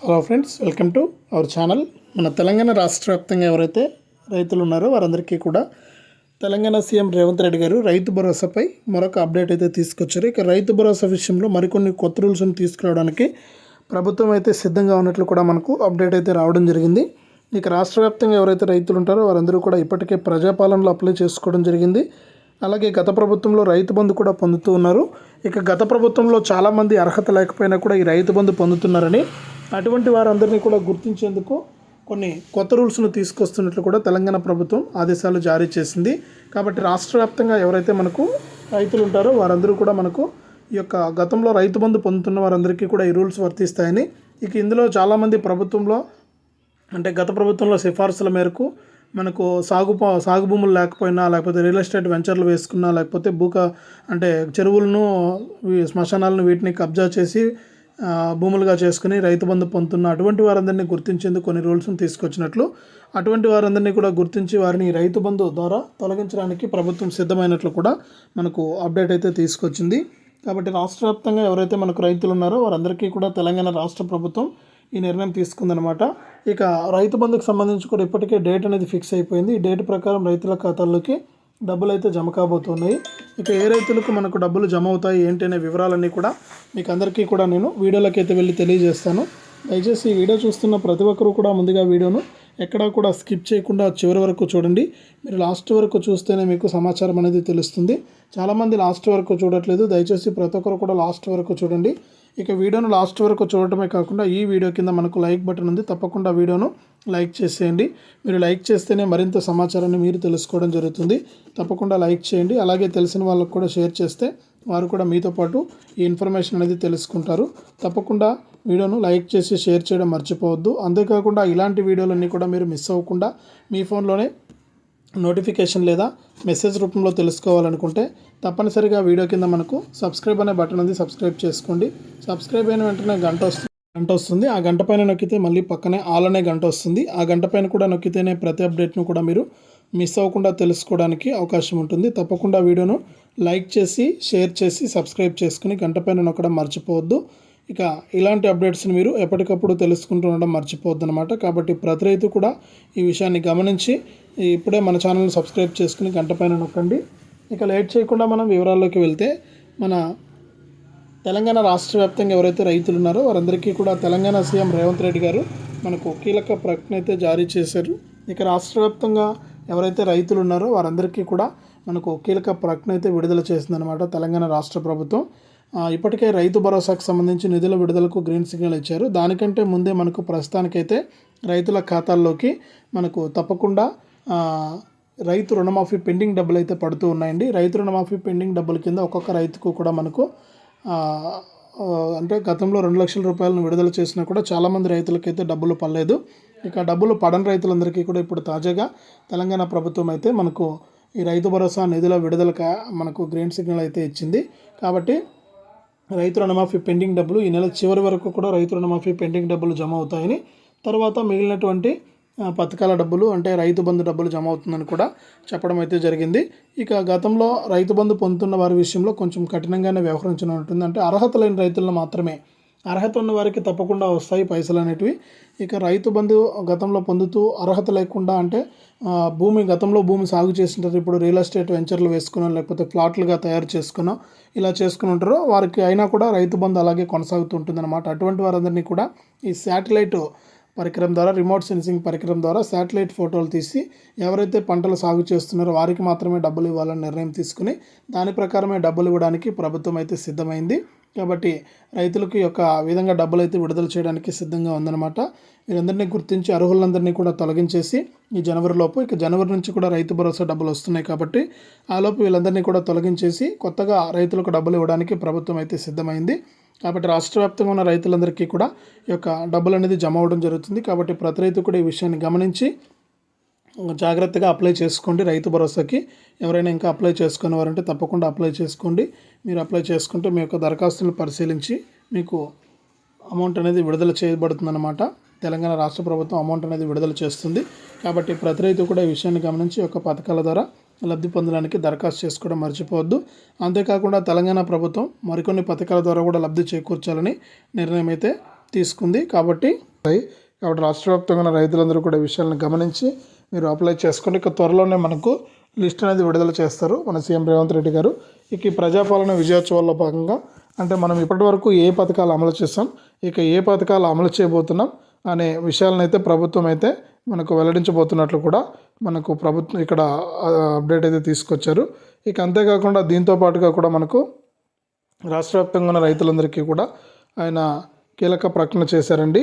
Hello friends welcome to our channel మన తెలంగాణ రాష్ట్ర వ్యాప్తంగా ఎవరైతే రైతులు ఉన్నారో వారందరికీ కూడా తెలంగాణ సీఎం రేవంత్ రెడ్డి గారు రైతు భరోసాపై మరొక అప్డేట్ అయితే తీసుకొచ్చారు. ఇక రైతు భరోసా విషయంలో మరికొన్ని కొత్త రూల్స్ని తీసుకురావడానికి ప్రభుత్వం అయితే సిద్ధంగా ఉన్నట్లు కూడా మనకు అప్డేట్ అయితే రావడం జరిగింది. ఇక రాష్ట్ర వ్యాప్తంగా ఎవరైతే రైతులు ఉంటారో వారందరూ కూడా ఇప్పటికే ప్రజాపాలనలో అప్లై చేసుకోవడం జరిగింది. అలాగే గత ప్రభుత్వంలో రైతు బంధు కూడా పొందుతూ ఉన్నారు. ఇక గత ప్రభుత్వంలో చాలామంది అర్హత లేకపోయినా కూడా ఈ రైతు బంధు పొందుతున్నారని అటువంటి వారందరినీ కూడా గుర్తించేందుకు కొన్ని కొత్త రూల్స్ను తీసుకొస్తున్నట్లు కూడా తెలంగాణ ప్రభుత్వం ఆదేశాలు జారీ చేసింది. కాబట్టి రాష్ట్ర వ్యాప్తంగా ఎవరైతే మనకు రైతులు ఉంటారో వారందరూ కూడా మనకు ఈ యొక్క గతంలో రైతు బంధు పొందుతున్న వారందరికీ కూడా ఈ రూల్స్ వర్తిస్తాయని ఇక ఇందులో చాలామంది ప్రభుత్వంలో అంటే గత ప్రభుత్వంలో సిఫార్సుల మేరకు మనకు సాగు సాగు భూములు లేకపోయినా లేకపోతే రియల్ ఎస్టేట్ వెంచర్లు వేసుకున్నా లేకపోతే భూక అంటే చెరువులను శ్మశానాలను వీటిని కబ్జా చేసి భూములుగా చేసుకుని రైతు బంధు పొందుతున్న అటువంటి వారందరినీ గుర్తించేందుకు కొన్ని రూల్స్ను తీసుకొచ్చినట్లు అటువంటి వారందరినీ కూడా గుర్తించి వారిని రైతు బంధు ద్వారా తొలగించడానికి ప్రభుత్వం సిద్ధమైనట్లు కూడా మనకు అప్డేట్ అయితే తీసుకొచ్చింది. కాబట్టి రాష్ట్ర వ్యాప్తంగా ఎవరైతే మనకు రైతులు ఉన్నారో వారందరికీ కూడా తెలంగాణ రాష్ట్ర ప్రభుత్వం ఈ నిర్ణయం తీసుకుందనమాట ఇక రైతు బంధుకు సంబంధించి కూడా ఇప్పటికే డేట్ అనేది ఫిక్స్ అయిపోయింది. ఈ డేట్ ప్రకారం రైతుల ఖాతాల్లోకి డబ్బులు అయితే జమ కాబోతున్నాయి. ఇక ఏ రైతులకు మనకు డబ్బులు జమ అవుతాయి ఏంటి అనే వివరాలన్నీ కూడా మీకు అందరికీ కూడా నేను వీడియోలోకి అయితే వెళ్ళి తెలియజేస్తాను. దయచేసి ఈ వీడియో చూస్తున్న ప్రతి ఒక్కరూ కూడా ముందుగా వీడియోను ఎక్కడా కూడా స్కిప్ చేయకుండా చివరి వరకు చూడండి. మీరు లాస్ట్ వరకు చూస్తేనే మీకు సమాచారం అనేది తెలుస్తుంది. చాలామంది లాస్ట్ వరకు చూడట్లేదు. దయచేసి ప్రతి ఒక్కరు కూడా లాస్ట్ వరకు చూడండి. ఇక వీడియోను లాస్ట్ వరకు చూడటమే కాకుండా ఈ వీడియో కింద మనకు లైక్ బటన్ ఉంది. తప్పకుండా వీడియోను లైక్ చేసేయండి. మీరు లైక్ చేస్తేనే మరింత సమాచారాన్ని మీరు తెలుసుకోవడం జరుగుతుంది. తప్పకుండా లైక్ చేయండి. అలాగే తెలిసిన వాళ్ళకు కూడా షేర్ చేస్తే వారు కూడా మీతో పాటు ఈ ఇన్ఫర్మేషన్ అనేది తెలుసుకుంటారు. తప్పకుండా వీడియోను లైక్ చేసి షేర్ చేయడం మర్చిపోవద్దు. అంతేకాకుండా ఇలాంటి వీడియోలన్నీ కూడా మీరు మిస్ అవ్వకుండా మీ ఫోన్లోనే నోటిఫికేషన్ లేదా మెసేజ్ రూపంలో తెలుసుకోవాలనుకుంటే తప్పనిసరిగా వీడియో కింద మనకు సబ్స్క్రైబ్ అనే బటన్ ఉంది. సబ్స్క్రైబ్ చేసుకోండి. సబ్స్క్రైబ్ అయిన వెంటనే గంట వస్తుంది. గంట వస్తుంది. ఆ గంట పైన నొక్కితే మళ్ళీ పక్కనే ఆల్ అనే గంట వస్తుంది. ఆ గంట పైన కూడా నొక్కితేనే ప్రతి అప్డేట్ను కూడా మీరు మిస్ అవ్వకుండా తెలుసుకోవడానికి అవకాశం ఉంటుంది. తప్పకుండా వీడియోను లైక్ చేసి షేర్ చేసి సబ్స్క్రైబ్ చేసుకుని గంట పైన నొక్కడం మర్చిపోవద్దు. ఇక ఇలాంటి అప్డేట్స్ని మీరు ఎప్పటికప్పుడు తెలుసుకుంటూ ఉండడం మర్చిపోవద్దు అనమాట కాబట్టి ప్రతి రైతు కూడా ఈ విషయాన్ని గమనించి ఇప్పుడే మన ఛానల్ని సబ్స్క్రైబ్ చేసుకుని గంట పైన నొక్కండి. ఇక లేట్ చేయకుండా మనం వివరాల్లోకి వెళ్తే మన తెలంగాణ రాష్ట్ర వ్యాప్తంగా ఎవరైతే రైతులు ఉన్నారో వారందరికీ కూడా తెలంగాణ సీఎం రేవంత్ రెడ్డి గారు మనకు కీలక ప్రకటన అయితే జారీ చేశారు. ఇక రాష్ట్ర వ్యాప్తంగా ఎవరైతే రైతులు ఉన్నారో వారందరికీ కూడా మనకు కీలక ప్రకటన అయితే విడుదల చేసిందనమాట తెలంగాణ రాష్ట్ర ప్రభుత్వం. ఇప్పటికే రైతు భరోసాకు సంబంధించి నిధుల విడుదలకు గ్రీన్ సిగ్నల్ ఇచ్చారు. దానికంటే ముందే మనకు ప్రస్తుతానికైతే రైతుల ఖాతాల్లోకి మనకు తప్పకుండా రైతు రుణమాఫీ పెండింగ్ డబ్బులు అయితే పడుతూ ఉన్నాయండి. రైతు రుణమాఫీ పెండింగ్ డబ్బుల కింద ఒక్కొక్క రైతుకు కూడా మనకు అంటే గతంలో రెండు లక్షల రూపాయలను విడుదల చేసినా కూడా చాలామంది రైతులకైతే డబ్బులు పడలేదు. ఇక డబ్బులు పడని రైతులందరికీ కూడా ఇప్పుడు తాజాగా తెలంగాణ ప్రభుత్వం అయితే మనకు ఈ రైతు భరోసా నిధుల విడుదలకు మనకు గ్రీన్ సిగ్నల్ అయితే ఇచ్చింది. కాబట్టి రైతు రుణమాఫీ పెండింగ్ డబ్బులు ఈ నెల చివరి వరకు కూడా రైతు రుణమాఫీ పెండింగ్ డబ్బులు జమ అవుతాయని తర్వాత మిగిలినటువంటి పథకాల డబ్బులు అంటే రైతు బంధు డబ్బులు జమ అవుతుందని కూడా చెప్పడం అయితే జరిగింది. ఇక గతంలో రైతు బంధు పొందుతున్న వారి విషయంలో కొంచెం కఠినంగానే వ్యవహరించడం ఉంటుంది అంటే అర్హత లేని రైతులను మాత్రమే అర్హత ఉన్న వారికి తప్పకుండా వస్తాయి పైసలు అనేటివి. ఇక రైతు బంధు గతంలో పొందుతూ అర్హత లేకుండా అంటే భూమి గతంలో భూమి సాగు చేసింటారు. ఇప్పుడు రియల్ ఎస్టేట్ వెంచర్లు వేసుకున్నాం లేకపోతే ప్లాట్లుగా తయారు చేసుకున్నాం ఇలా చేసుకుని ఉంటారో. వారికి అయినా కూడా రైతు బంధు అలాగే కొనసాగుతూ ఉంటుందన్నమాట. అటువంటి వారందరినీ కూడా ఈ శాటిలైట్ పరికరం ద్వారా రిమోట్ సెన్సింగ్ పరికరం ద్వారా శాటిలైట్ ఫోటోలు తీసి ఎవరైతే పంటలు సాగు చేస్తున్నారో వారికి మాత్రమే డబ్బులు ఇవ్వాలని నిర్ణయం తీసుకుని దాని ప్రకారమే డబ్బులు ఇవ్వడానికి ప్రభుత్వం అయితే సిద్ధమైంది. కాబట్టి రైతులకు ఒక యొక్క విధంగా డబ్బులు అయితే విడుదల చేయడానికి సిద్ధంగా ఉందన్నమాట. వీరందరినీ గుర్తించి అర్హులందరినీ కూడా తొలగించేసి ఈ జనవరి లోపు ఇక జనవరి నుంచి కూడా రైతు భరోసా డబ్బులు వస్తున్నాయి కాబట్టి ఆ లోపు వీళ్ళందరినీ కూడా తొలగించేసి కొత్తగా రైతులకు డబ్బులు ఇవ్వడానికి ప్రభుత్వం అయితే సిద్ధమైంది. కాబట్టి రాష్ట్ర వ్యాప్తంగా ఉన్న రైతులందరికీ కూడా ఈ యొక్క డబ్బులు అనేది జమ అవ్వడం జరుగుతుంది. కాబట్టి ప్రతి రైతు కూడా ఈ విషయాన్ని గమనించి జాగ్రత్తగా అప్లై చేసుకోండి రైతు భరోసాకి. ఎవరైనా ఇంకా అప్లై చేసుకునే వారంటే తప్పకుండా అప్లై చేసుకోండి. మీరు అప్లై చేసుకుంటే మీ యొక్క దరఖాస్తులను పరిశీలించి మీకు అమౌంట్ అనేది విడుదల చేయబడుతుందన్నమాట. తెలంగాణ రాష్ట్ర ప్రభుత్వం అమౌంట్ అనేది విడుదల చేస్తుంది. కాబట్టి ప్రతి రైతు కూడా ఈ విషయాన్ని గమనించి యొక్క పథకాల ద్వారా లబ్ధి పొందడానికి దరఖాస్తు చేసుకోవడం మర్చిపోవద్దు. అంతేకాకుండా తెలంగాణ ప్రభుత్వం మరికొన్ని పథకాల ద్వారా కూడా లబ్ధి చేకూర్చాలని నిర్ణయం అయితే తీసుకుంది. కాబట్టి కాబట్టి రాష్ట్ర వ్యాప్తంగా ఉన్న రైతులందరూ కూడా విషయాలను గమనించి మీరు అప్లై చేసుకోండి ఇక త్వరలోనే మనకు లిస్ట్ అనేది విడుదల చేస్తారు మన సీఎం రేవంత్ రెడ్డి గారు. ఇక ఈ ప్రజాపాలన విజయోత్సవాల్లో భాగంగా అంటే మనం ఇప్పటివరకు ఏ పథకాలు అమలు చేస్తాం ఇక ఏ పథకాలు అమలు చేయబోతున్నాం అనే విషయాలను అయితే ప్రభుత్వం అయితే మనకు వెల్లడించబోతున్నట్లు కూడా మనకు ప్రభుత్వం ఇక్కడ అప్డేట్ అయితే తీసుకొచ్చారు. ఇక అంతేకాకుండా దీంతో పాటుగా కూడా మనకు రాష్ట్ర వ్యాప్తంగా ఉన్న రైతులందరికీ కూడా ఆయన కీలక ప్రకటన చేశారండి.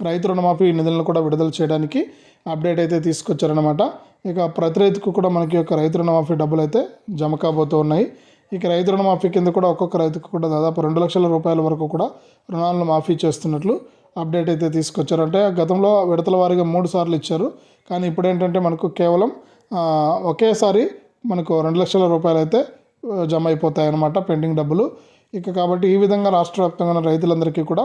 రైతు రుణమాఫీ నిధులను కూడా విడుదల చేయడానికి అప్డేట్ అయితే తీసుకొచ్చారనమాట ఇక ప్రతి రైతుకు కూడా మనకి యొక్క రైతు రుణమాఫీ డబ్బులు అయితే జమ కాబోతూ ఉన్నాయి. ఇక రైతు రుణమాఫీ కింద కూడా ఒక్కొక్క రైతుకు కూడా దాదాపు రెండు లక్షల రూపాయల వరకు కూడా రుణాలను మాఫీ చేస్తున్నట్లు అప్డేట్ అయితే తీసుకొచ్చారు. అంటే గతంలో విడతల వారీగా మూడు సార్లు ఇచ్చారు. కానీ ఇప్పుడు ఏంటంటే మనకు కేవలం ఒకేసారి మనకు రెండు లక్షల రూపాయలు అయితే జమ అయిపోతాయి అన్నమాట పెండింగ్ డబ్బులు. ఇక కాబట్టి ఈ విధంగా రాష్ట్ర వ్యాప్తంగా ఉన్న రైతులందరికీ కూడా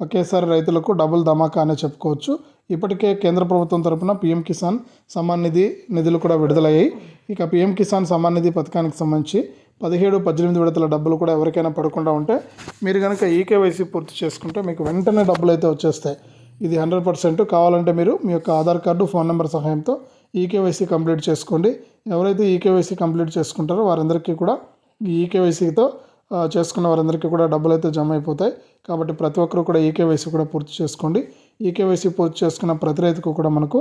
ఒకేసారి రైతులకు డబుల్ ధమాకా అనే చెప్పుకోవచ్చు. ఇప్పటికే కేంద్ర ప్రభుత్వం తరపున పీఎం కిసాన్ సమ్మాన్ నిధి నిధులు కూడా విడుదలయ్యాయి. ఇక పీఎం కిసాన్ సమ్మాన్ నిధి పథకానికి సంబంధించి పదిహేడు పద్దెనిమిది విడతల డబ్బులు కూడా ఎవరికైనా పడకుండా ఉంటే మీరు కనుక ఈకేవైసీ పూర్తి చేసుకుంటే మీకు వెంటనే డబ్బులు అయితే వచ్చేస్తాయి. ఇది హండ్రెడ్ పర్సెంట్ కావాలంటే మీరు మీ యొక్క ఆధార్ కార్డు ఫోన్ నెంబర్ సహాయంతో ఈకేవైసీ కంప్లీట్ చేసుకోండి. ఎవరైతే ఈకేవైసీ కంప్లీట్ చేసుకుంటారో వారందరికీ కూడా ఈ ఈకేవైసీతో చేసుకున్న వారందరికీ కూడా డబ్బులు అయితే జమ అయిపోతాయి కాబట్టి ప్రతి ఒక్కరు కూడా ఈకేవైసీ కూడా పూర్తి చేసుకోండి. ఈకేవైసీ పూర్తి చేసుకున్న ప్రతి రైతుకు కూడా మనకు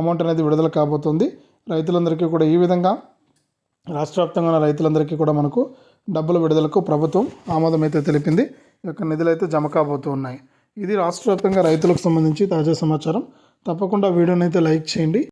అమౌంట్ అనేది విడుదల కాబోతుంది. రైతులందరికీ కూడా ఈ విధంగా రాష్ట్ర వ్యాప్తంగా ఉన్న రైతులందరికీ కూడా మనకు డబ్బుల విడుదలకు ప్రభుత్వం ఆమోదం అయితే తెలిపింది. ఈ యొక్క నిధులు అయితే జమ కాబోతూ ఉన్నాయి. ఇది రాష్ట్ర వ్యాప్తంగా రైతులకు సంబంధించి తాజా సమాచారం. తప్పకుండా వీడియోని అయితే లైక్ చేయండి.